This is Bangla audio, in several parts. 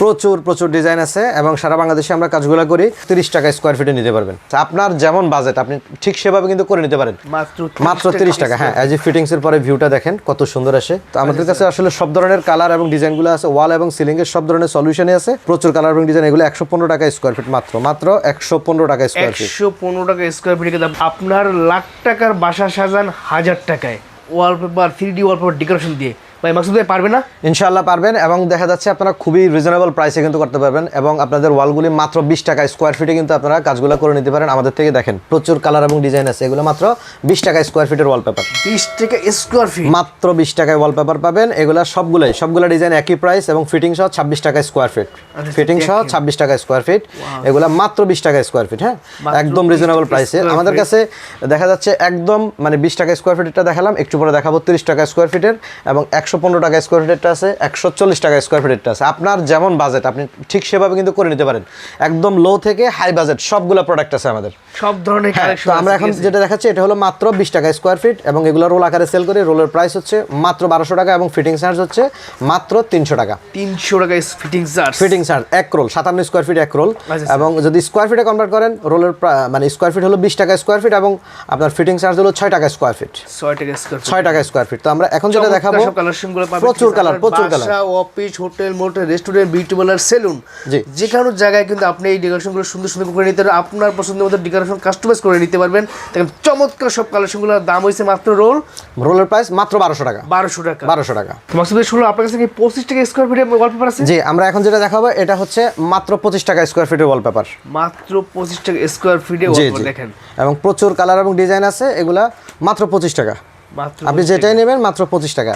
প্রচুর প্রচুর ডিজাইন আছে এবং সারা বাংলাদেশে আমরা কাজগুলো করি তিরিশ টাকা স্কোয়ার ফিটে নিতে পারবেন। আপনার যেমন বাজেট আপনি ঠিক সেভাবে কিন্তু করে নিতে পারেন। মাত্র মাত্র তিরিশ টাকা হ্যাঁ অ্যাজ এ ফিটিংস এর পরে ভিউটা দেখেন কত সুন্দর আসে। তো আমাদের কাছে আসলে সব ধরনের কালার এবং ডিজাইনগুলো আছে ওয়াল এবং সিলিং এর সব ধরনের সলিউশনই আছে। প্রচুর কালার এবং ডিজাইন এগুলো একশো পনেরো টাকা স্কোয়ার ফিট মাত্র মাত্র একশো পনেরো টাকা স্কোয়ার ফিট একশো পনেরো টাকা স্কোয়ার ফিট আপনার লাখ টাকার বাসা সাজান হাজার টাকায়। Wallpaper three D wallpaper decoration দিয়ে। ভাই মাকসুদ ভাই পারবে না? ইনশাআল্লাহ পারবেন এবং দেখা যাচ্ছে আপনারা খুবই রিজনেবল প্রাইসে কিন্তু করতে পারবেন এবং আপনাদের ওয়ালগুলি মাত্র বিশ টাকা স্কোয়ার ফিটে কিন্তু আপনারা কাজগুলো করে নিতে পারেন। আমাদের থেকে দেখেন প্রচুর কালার এবং ডিজাইন আছে। এগুলো মাত্র বিশ টাকা স্কোয়ার ফিটের ওয়ালপেপার বিশ টাকা স্কোয়ার ফিট মাত্র বিশ টাকায় ওয়ালপেপার পাবেন। এগুলা সবগুলোই সবগুলো ডিজাইন একই প্রাইস এবং ফিটিং সহ ছাব্বিশ টাকা স্কোয়ার ফিট ফিটিং সহ ছাব্বিশ টাকা স্কোয়ার ফিট এগুলা মাত্র বিশ টাকা স্কোয়ার ফিট হ্যাঁ? একদম রিজনেবল প্রাইসে আমাদের কাছে দেখা যাচ্ছে একদম মানে বিশ টাকা স্কোয়ার ফিটেরটা দেখালাম। একটু পরে দেখাবো তিরিশ টাকা স্কোয়ার ফিটের এবং একশো পনেরো টাকা স্কোয়ার ফিটেরটা আছে একশো চল্লিশ টাকা স্কোয়ার ফিটেরটা আছে। আপনার যেমন বাজেট আপনি ঠিক সেভাবে কিন্তু করে নিতে পারেন। একদম লো থেকে হাই বাজেট সবগুলো প্রোডাক্ট আছে আমাদের। সব ধরনের হ্যাঁ, তো আমরা এখন যেটা দেখাচ্ছি এটা হলো মাত্র বিশ টাকা স্কোয়ার ফিট এবং এগুলো রোল আকারে সেল করি রোলের প্রাইস হচ্ছে মাত্র বারোশো টাকা এবং ফিটিং চার্জ হচ্ছে মাত্র তিনশো টাকা। তিনশো টাকা ফিটিং চার্জ ফিটিং চার্জ এক রোল সাতান্ন স্কোয়ার ফিট এক রোল আচ্ছা, এবং যদি স্কোয়ার ফিটে কনভার্ট করেন রোলের মানে স্কোয়ার ফিট হলো বিশ টাকা স্কোয়ার ফিট এবং আপনার ফিটিং চার্জ হলো ছয় টাকা স্কোয়ার ফিট ছয় টাকা স্কোয়ার ছয় টাকা স্কোয়ার ফিট তো আমরা এখন যেটা দেখাবো কালেকশনগুলো পাবেন প্রচুর কালার প্রচুর colour. Office hotel motel restaurant beauty parlour saloon. যে কোনো জায়গায় কিন্তু আপনি এই ডেকোরেশনগুলো সুন্দর সুন্দর করে নিতে পারবেন আপনার পছন্দের মতো ডেকোরেশন কাস্টমাইজ করে নিতে পারবেন। দেখেন চমৎকার সব কালেকশনগুলোর দাম হয়েছে মাত্র রোল রোলের প্রাইস মাত্র বারোশো টাকা। বারোশো টাকা। বারোশো টাকা। মাকসুদ ভাই শুনলো আপনার কাছে কি পঁচিশ টাকা স্কোয়ার ফিটে ওয়ালপেপার আছে? জি আমরা এখন যেটা দেখাবো এটা হচ্ছে মাত্র পঁচিশ টাকা স্কোয়ার ফিটের ওয়ালপেপার মাত্র পঁচিশ টাকা স্কোয়ার ফিটে দেখেন। এবং প্রচুর কালার এবং ডিজাইন আছে এগুলা মাত্র পঁচিশ টাকা। আপনি যেটাই নেবেন মাত্র পঁচিশ টাকা।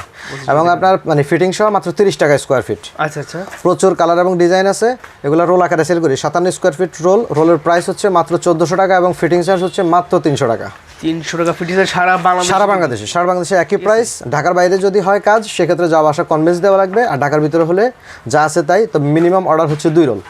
এবং আপনার মানে ফিটিং সহ মাত্র তিরিশ টাকা স্কোয়ার ফিট আচ্ছা আচ্ছা। প্রচুর কালার এবং ডিজাইন আছে। এগুলো রোল আকারে সেল করি। সাতান্ন স্কোয়ার ফিট রোল রোলের প্রাইস হচ্ছে মাত্র চোদ্দোশো টাকা এবং ফিটিং চার্জ হচ্ছে মাত্র তিনশো টাকা। তিনশো টাকা ফিটিং সারা বাংলাদেশ? সারা বাংলাদেশে। সারা বাংলাদেশে একই প্রাইস ঢাকার বাইরে যদি হয় কাজ সেক্ষেত্রে যাওয়া আসা কনভেন্স দেওয়া লাগবে। আর ঢাকার ভিতরে হলে যা আছে তাই। তো মিনিমাম অর্ডার হচ্ছে দুই রোল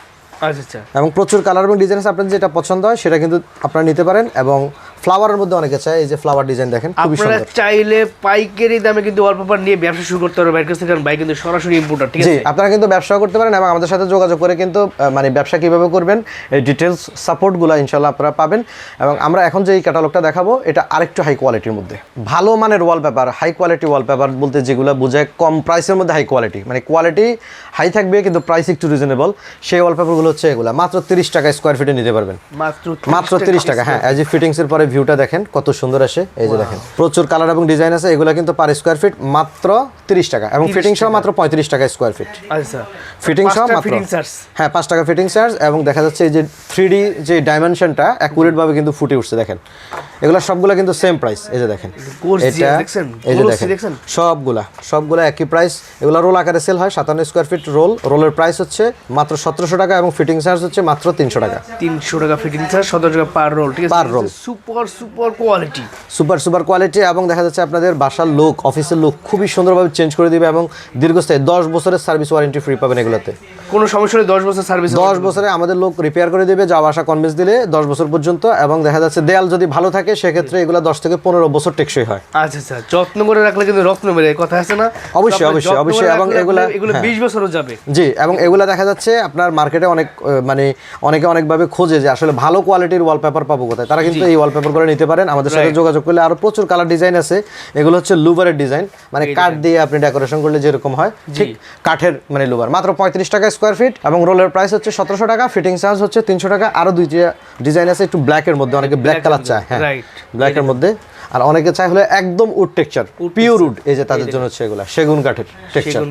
আচ্ছা আচ্ছা। এবং প্রচুর কালার এবং ডিজাইন আছে। আপনার যেটা পছন্দ হয় সেটা কিন্তু আপনারা নিতে পারেন। এবং ফ্লাওয়ারের মধ্যে অনেকে চায় এই যে ফ্লাওয়ার ডিজাইন দেখেন খুবই আপনারা চাইলে পাইকারি দামে কিন্তু ওয়ালপেপার নিয়ে ব্যবসা শুরু করতে পারবেন থেকে কারণ বাইক কিন্তু সরাসরি ইম্পোর্টার ঠিক জি আছে? আপনারা কিন্তু ব্যবসা করতে পারেন এবং আমাদের সাথে যোগাযোগ করে কিন্তু মানে ব্যবসা কীভাবে করবেন এই ডিটেলস সাপোর্টগুলো ইনশাল্লাহ আপনারা পাবেন। এবং আমরা এখন যে এই ক্যাটালগটা দেখাবো এটা আরেকটু হাই কোয়ালিটির মধ্যে। ভালো মানের ওয়ালপেপার হাই কোয়ালিটি ওয়ালপেপার বলতে যেগুলো বোঝায় কম প্রাইসের মধ্যে হাই কোয়ালিটি মানে কোয়ালিটি হাই থাকবে কিন্তু প্রাইস একটু রিজনেবল সেই ওয়ালপেপারগুলো হচ্ছে এগুলো। মাত্র তিরিশ টাকা স্কোয়ার ফিটে নিতে পারবেন। মাত্র মাত্র তিরিশ টাকা হ্যাঁ অ্যাজ এ ফিটিংস এর পরে ভিউটা দেখেন কত সুন্দর আসে। এই যে দেখেন প্রচুর কালার এবং ডিজাইন আছে এগুলো কিন্তু পার স্কোয়ার ফিট মাত্র তিরিশ টাকা এবং ফিটিং সহ মাত্র পঁয়ত্রিশ টাকা স্কোয়ার ফিট আচ্ছা ফিটিং সহ মাত্র হ্যাঁ পাঁচ টাকা ফিটিং চার্জ এবং দেখা যাচ্ছে এই যে থ্রি ডি যে ডাইমেনশনটা অ্যাকুরেট ভাবে কিন্তু ফুটে উঠছে দেখেন। এগুলো সবগুলো কিন্তু সেম প্রাইস এই যে দেখেন। এটা এই যে দেখেন সবগুলা সবগুলা একই প্রাইস এগুলো রোল আকারে সেল হয় সাতান্ন স্কোয়ার ফিট রোল রোলের প্রাইস হচ্ছে মাত্র সতেরোশো টাকা এবং ফিটিং চার্জ হচ্ছে মাত্র তিনশো টাকা। তিনশো টাকা ফিটিং চার্জ সতেরো টাকা পার রোল ঠিক আছে? Per roll। Super super super quality. Super super quality এবং দেখা যাচ্ছে আপনাদের বাসার লোক অফিসের লোক খুবই সুন্দরভাবে চেঞ্জ করে দিবে এবং দীর্ঘস্থায়ী দশ বছরের সার্ভিস ওয়ারেন্টি ফ্রি পাবেন এগুলোতে। কোনো সমস্যা নেই দশ বছর সার্ভিস দশ বছরে আমাদের লোক রিপেয়ার করে দেবে যাওয়া আসা কনভেন্স দিলে দশ বছর পর্যন্ত এবং দেখা যাচ্ছে দেয়াল যদি ভালো থাকে সেক্ষেত্রে এগুলো দশ থেকে পনেরো বছর টেকসই হয়। আচ্ছা আচ্ছা যত্ন করে রাখলে কিন্তু রত্ন মেরে কথা আছে না? অবশ্যই, অবশ্যই, অবশ্যই, এবং এগুলা- এগুলো হ্যাঁ। বিশ বছরও যাবে। জি এবং এগুলা দেখা যাচ্ছে আপনার মার্কেটে অনেক মানে অনেকে অনেকভাবে খোঁজে যে আসলে ভালো কোয়ালিটির ওয়ালপেপার পাবো কোথায়। তারা কিন্তু এই ওয়ালপেপারগুলো নিতে পারেন। আমাদের সাথে যোগাযোগ করলে আরও প্রচুর কালার ডিজাইন আছে। এগুলো হচ্ছে লুভারের ডিজাইন মানে কাঠ দিয়ে আপনি ডেকোরেশন করলে যেরকম হয় ঠিক কাঠের মানে লুভার মাত্র পঁয়ত্রিশ টাকা স্কোয়ার ফিট এবং রোলের প্রাইস হচ্ছে সতেরোশো টাকা ফিটিং চার্জ হচ্ছে তিনশো টাকা। আরও দুইটা ডিজাইন আছে একটু ব্ল্যাকের মধ্যে অনেকে ব্ল্যাক কালার চায় হ্যাঁ. ব্ল্যাকের মধ্যে। আর অনেকে চায় হলে একদম উড টেক্সচার পিওর উড এই যে তাদের জন্য হচ্ছে এগুলা সেগুন কাঠের টেক্সচার।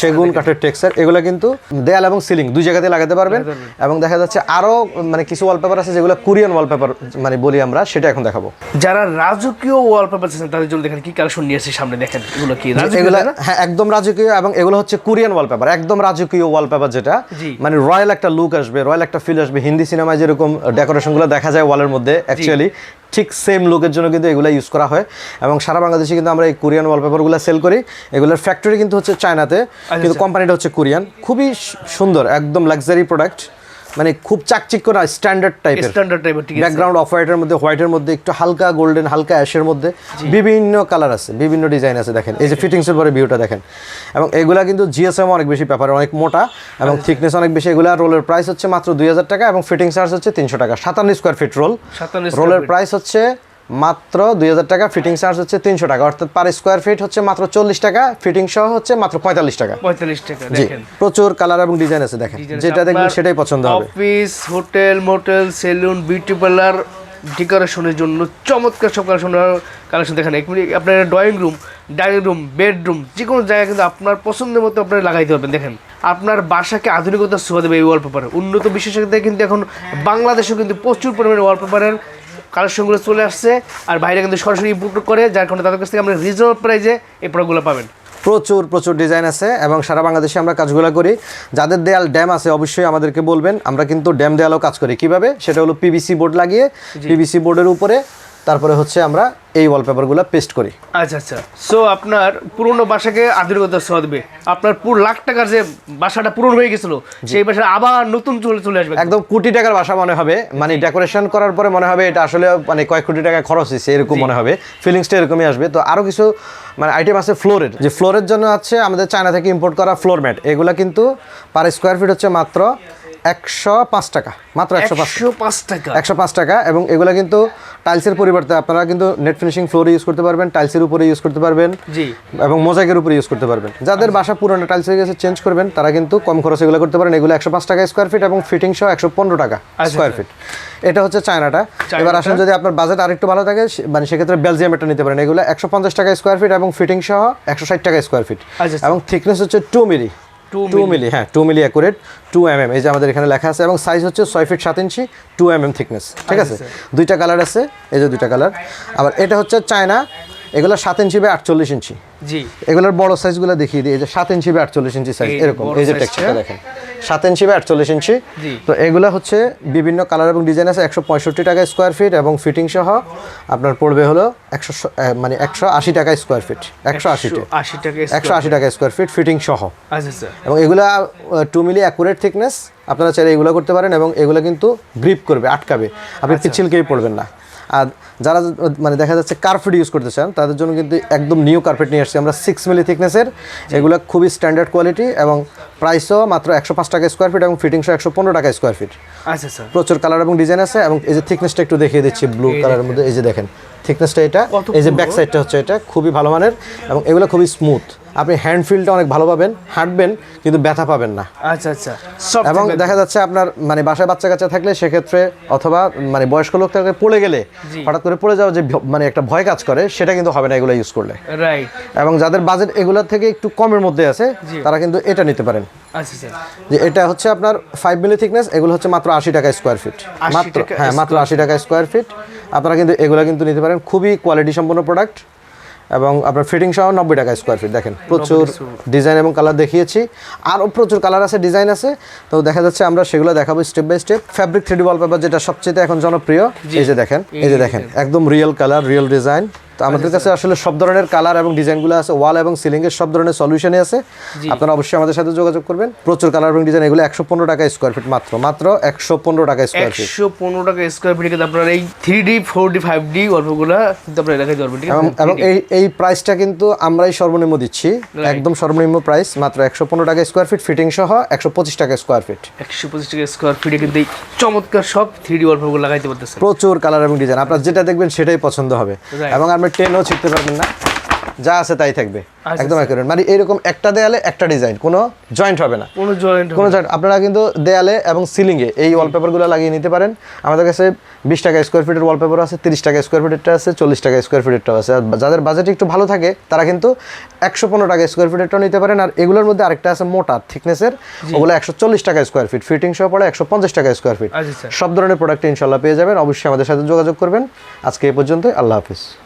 সেগুন কাঠের টেক্সচার এগুলো কিন্তু দেয়াল এবং সিলিং দুই জায়গাতে লাগাতে পারবেন। এবং দেখা যাচ্ছে আরও মানে কিছু ওয়ালপেপার আছে যেগুলো কোরিয়ান ওয়ালপেপার মানে বলি আমরা সেটা এখন দেখাবো। যারা রাজকীয় ওয়ালপেপার চাচ্ছেন তাদের জন্য দেখেন কি কালেকশন নিয়ে আসছে সামনে দেখেন এগুলো কি রাজকীয় এগুলো হ্যাঁ একদম রাজকীয় এবং এগুলো হচ্ছে কোরিয়ান ওয়ালপেপার একদম রাজকীয় ওয়ালপেপার যেটা। মানে রয়্যাল একটা লুক আসবে রয়্যাল একটা ফিল আসবে। হিন্দি সিনেমায় যেরকম ডেকোরেশনগুলো দেখা যায় ওয়ালের মধ্যে অ্যাকচুয়ালি ঠিক সেম লোকের জন্য কিন্তু এগুলো ইউজ করা হয়। এবং সারা বাংলাদেশে কিন্তু আমরা এই কোরিয়ান ওয়ালপেপারগুলো সেল করি। এগুলোর ফ্যাক্টরি কিন্তু হচ্ছে চায়নাতে কিন্তু কোম্পানিটা হচ্ছে কোরিয়ান খুবই সুন্দর একদম লাক্সারি প্রোডাক্ট মানে খুব চাকচিক্য না স্ট্যান্ডার্ড টাইপের স্ট্যান্ডার্ড টাইপের ঠিক আছে। ব্যাকগ্রাউন্ড অফ হোয়াইটের মধ্যে হোয়াইটের মধ্যে একটু হালকা গোল্ডেন হালকা অ্যাশের মধ্যে বিভিন্ন কালার আছে বিভিন্ন ডিজাইন আছে দেখেন। এই যে ফিটিংসের পরে ভিউটা দেখেন। এবং এগুলা কিন্তু জিএসএম অনেক বেশি পেপার অনেক মোটা এবং থিকনেস অনেক বেশি। এগুলা রোলের প্রাইস হচ্ছে মাত্র দুই হাজার টাকা এবং ফিটিং চার্জ হচ্ছে তিনশো টাকা। সাতান্ন স্কোয়ার ফিট রোল 57 রোলের প্রাইস হচ্ছে মাত্র দুই হাজার টাকা ফিটিং চার্জ হচ্ছে তিনশো টাকা। অর্থাৎ পার স্কোয়ার ফিট হচ্ছে মাত্র চল্লিশ টাকা ফিটিং সহ হচ্ছে মাত্র পঁয়তাল্লিশ টাকা। পঁয়তাল্লিশ টাকা জি প্রচুর কালার এবং ডিজাইন আছে দেখেন। যেটা দেখবেন সেটাই পছন্দ হবে। Office hotel motel saloon beauty parlour ডেকোরেশনের জন্য চমৎকার সব কালেকশন কালেকশন দেখেন। এগুলি আপনার drawing room dining room bedroom যে কোনো জায়গায় কিন্তু আপনার পছন্দের মতো আপনারা লাগাইতে পারবেন। দেখেন আপনার বাসাকে আধুনিকতা ছোঁয়া দেবে এই ওয়ালপেপার উন্নত সাথে কিন্তু এখন বাংলাদেশেও কিন্তু প্রচুর পরিমাণে ওয়ালপেপারের কালেকশনগুলো চলে আসছে আর বাইরে কিন্তু সরাসরি ইম্পোর্ট করে যার কারণে তাদের কাছ থেকে আমরা রিজনেবল প্রাইজে এই প্রোডাক্টগুলো পাবেন। প্রচুর প্রচুর ডিজাইন আছে এবং সারা বাংলাদেশে আমরা কাজগুলো করি। যাদের দেয়াল ড্যাম আছে অবশ্যই আমাদেরকে বলবেন। আমরা কিন্তু ড্যাম দেয়ালও কাজ করি। কীভাবে? সেটা হলো পিবিসি বোর্ড লাগিয়ে পিবিসি বোর্ডের উপরে তারপরে হচ্ছে আমরা এই ওয়ালপেপারগুলো পেস্ট করি। আচ্ছা আচ্ছা। সো আপনার পুরনো বাসাকে আধুনিকতার ছোঁয়া দেবে। আপনার পুরো লাখ টাকার যে বাসাটা পুরনো হয়ে গেছিল সেই বাসা আবার নতুন চলে চলে আসবে। একদম কোটি টাকার বাসা মনে হবে। মানে ডেকোরেশন করার পরে মনে হবে এটা আসলে মানে কয়েক কোটি টাকা খরচ হয়েছে এরকম মনে হবে। ফিলিংসটা এরকমই আসবে। তো আরও কিছু মানে আইটেম আছে ফ্লোরের। যে ফ্লোরের জন্য আছে আমাদের চায়না থেকে ইম্পোর্ট করা ফ্লোর ম্যাট এগুলো কিন্তু পার স্কোয়ার ফিট হচ্ছে মাত্র একশো পাঁচ টাকা মাত্র একশো পাঁচ টাকা। একশো পাঁচ টাকা। এবং এগুলো কিন্তু টাইলসের পরিবর্তে আপনারা কিন্তু নেট ফিনিশিং ফ্লোরে ইউজ করতে পারবেন টাইলসের উপরে ইউজ করতে পারবেন জি। এবং মোজাইকের উপরে ইউজ করতে পারবেন। যাদের বাসা পুরনো টাইলস হয়ে গেছে চেঞ্জ করবেন তারা কিন্তু কম খরচে এগুলো করতে পারেন। এগুলো একশো পাঁচ টাকা স্কোয়ার ফিট এবং ফিটিং সহ একশো পনেরো টাকা স্কোয়ার ফিট এটা হচ্ছে চায়নাটা। এবার আসেন যদি আপনার বাজেট আরেকটু ভালো থাকে মানে সেক্ষেত্রে বেলজিয়াম এটা নিতে পারেন। এগুলো একশো পঞ্চাশ টাকা স্কোয়ার ফিট এবং ফিটিং সহ একশো ষাট টাকা স্কোয়ার ফিট আচ্ছা, এবং থিকনেস হচ্ছে টু মিলি 2 টু মিলি হ্যাঁ two milli accurate two M M এই যে আমাদের এখানে লেখা আছে এবং সাইজ হচ্ছে ছয় ফিট সাত inch two M M thickness ঠিক আছে? দুইটা কালার আছে এই যে দুইটা কালার আবার এটা হচ্ছে চায়না এগুলো সাত ইঞ্চি বাই আটচল্লিশ ইঞ্চি। জি। এগুলোর বড় সাইজগুলো দেখিয়ে দিই এই যে সাত ইঞ্চি বা আটচল্লিশ ইঞ্চি সাইজ এরকম এই যে টেক্সচারটা দেখেন। সাত ইঞ্চি বা আটচল্লিশ ইঞ্চি। তো এগুলো হচ্ছে বিভিন্ন কালার এবং ডিজাইন আছে একশো পঁয়ষট্টি টাকা স্কোয়ার ফিট এবং ফিটিং সহ আপনার পড়বে হলো একশো মানে একশো আশি টাকা স্কোয়ার ফিট একশো আশি টাকা একশো আশি টাকা স্কোয়ার ফিট ফিটিং সহ। আচ্ছা আচ্ছা। এবং এগুলা টু মিলি অ্যাকুরেট থিকনেস আপনারা চাইলে এগুলো করতে পারেন এবং এগুলো কিন্তু গ্রিপ করবে আটকাবে। আপনি পিচ্ছিলকেই পড়বেন না। আর যারা মানে দেখা যাচ্ছে কার্পেট ইউজ করতে চান তাদের জন্য কিন্তু একদম নিউ কার্পেট নিয়ে আসছি আমরা সিক্স মিলি থিকনেসের এগুলো খুবই স্ট্যান্ডার্ড কোয়ালিটি এবং প্রাইসও মাত্র একশো পাঁচ টাকা স্কোয়ার ফিট এবং ফিটিংসও একশো পনেরো টাকা স্কোয়ার ফিট আচ্ছা আচ্ছা। প্রচুর কালার এবং ডিজাইন আছে এবং এই যে থিকনেসটা একটু দেখিয়ে দিচ্ছি ব্লু কালারের মধ্যে এই যে দেখেন থিকনেসটা এটা এই যে ব্যাক সাইডটা হচ্ছে এটা খুবই ভালো মানের এবং এগুলো খুবই স্মুথ আপনি হ্যান্ড ফিলটা অনেক ভালো পাবেন হাঁটবেন কিন্তু ব্যথা পাবেন না। আচ্ছা আচ্ছা। এবং দেখা যাচ্ছে আপনার মানে বাসায় বাচ্চা কাচ্চা থাকলে সেক্ষেত্রে অথবা মানে বয়স্ক লোক থাকলে পড়ে গেলে হঠাৎ করে পড়ে যাওয়া যে মানে একটা ভয় কাজ করে সেটা কিন্তু হবে না এগুলো ইউজ করলে। রাইট এবং যাদের বাজেট এগুলোর থেকে একটু কমের মধ্যে আছে তারা কিন্তু এটা নিতে পারেন। আচ্ছা আচ্ছা। যে এটা হচ্ছে আপনার ফাইভ মিলি থিকনেস এগুলো হচ্ছে মাত্র আশি টাকা স্কোয়ার ফিট মাত্র হ্যাঁ মাত্র আশি টাকা স্কোয়ার ফিট আপনারা কিন্তু এগুলো কিন্তু নিতে পারেন। খুবই কোয়ালিটি সম্পন্ন প্রোডাক্ট এবং আপনার ফিটিং সহ নব্বই টাকা স্কোয়ার ফিট দেখেন প্রচুর ডিজাইন এবং কালার দেখিয়েছি। আরও প্রচুর কালার আছে ডিজাইন আছে। তো দেখা যাচ্ছে আমরা সেগুলো দেখাবো step by step fabric three D wallpaper যেটা সবচেয়ে এখন জনপ্রিয় এই যে দেখেন এই যে দেখেন একদম রিয়েল কালার রিয়েল ডিজাইন তো আমাদের কাছে আসলে সব ধরনের কালার এবং ডিজাইনগুলো আছে ওয়াল এবং সিলিং এর সব ধরনের সলিউশনই আছে। আপনারা অবশ্যই আমাদের সাথে যোগাযোগ করবেন। প্রচুর কালার এবং ডিজাইন এগুলো একশো পনেরো টাকা স্কোয়ার ফিট মাত্র মাত্র একশো পনেরো টাকা স্কোয়ার ফিট একশো পনেরো টাকা স্কোয়ার ফিট কিন্তু আপনার এই three D four D five D গল্পগুলো কিন্তু আপনারা ঠিক এবং এই এই প্রাইসটা কিন্তু আমরাই সর্বনিম্ন দিচ্ছি একদম সর্বনিম্ন প্রাইস মাত্র একশো পনেরো টাকা স্কোয়ার ফিট ফিটিং সহ একশো পঁচিশ টাকা স্কোয়ার ফিট একশো পঁচিশ টাকা স্কোয়ার ফিটে কিন্তু এই চমৎকার সব থ্রি ডি গল্পগুলো লাগাইতে পারতেছেন। প্রচুর কালার এবং ডিজাইন আপনার যেটা দেখবেন সেটাই পছন্দ হবে. এবং আপনি টেনও ছিটতে পারবেন না। যা আছে তাই থাকবে। আচ্ছা, একদম অ্যাকুরেট মানে এরকম একটা দেয়ালে একটা ডিজাইন কোনো জয়েন্ট হবে না। কোনো জয়েন্ট কোনো joint- আপনারা কিন্তু দেয়ালে এবং সিলিংয়ে এই ওয়ালপেপারগুলো লাগিয়ে নিতে পারেন। আমাদের কাছে বিশ টাকা স্কোয়ার ফিটের ওয়ালপেপার আছে তিরিশ টাকা স্কোয়ার ফিটেরটা আছে চল্লিশ টাকা স্কোয়ার ফিটেরটাও আছে। আর যাদের বাজেট একটু ভালো থাকে তারা কিন্তু একশো পনেরো টাকা স্কোয়ার ফিটেরটাও নিতে পারেন। আর এগুলোর মধ্যে আরেকটা আছে মোটা থিকনেসের ওগুলো একশো চল্লিশ টাকা স্কোয়ার ফিট ফিটিং সহ পড়ে একশো পঞ্চাশ টাকা স্কোয়ার ফিট আচ্ছা আচ্ছা। সব ধরনের প্রোডাক্ট ইনশাল্লাহ পেয়ে যাবেন। অবশ্যই আমাদের সাথে যোগাযোগ করবেন। আজকে এই পর্যন্তই। আল্লাহ হাফিজ।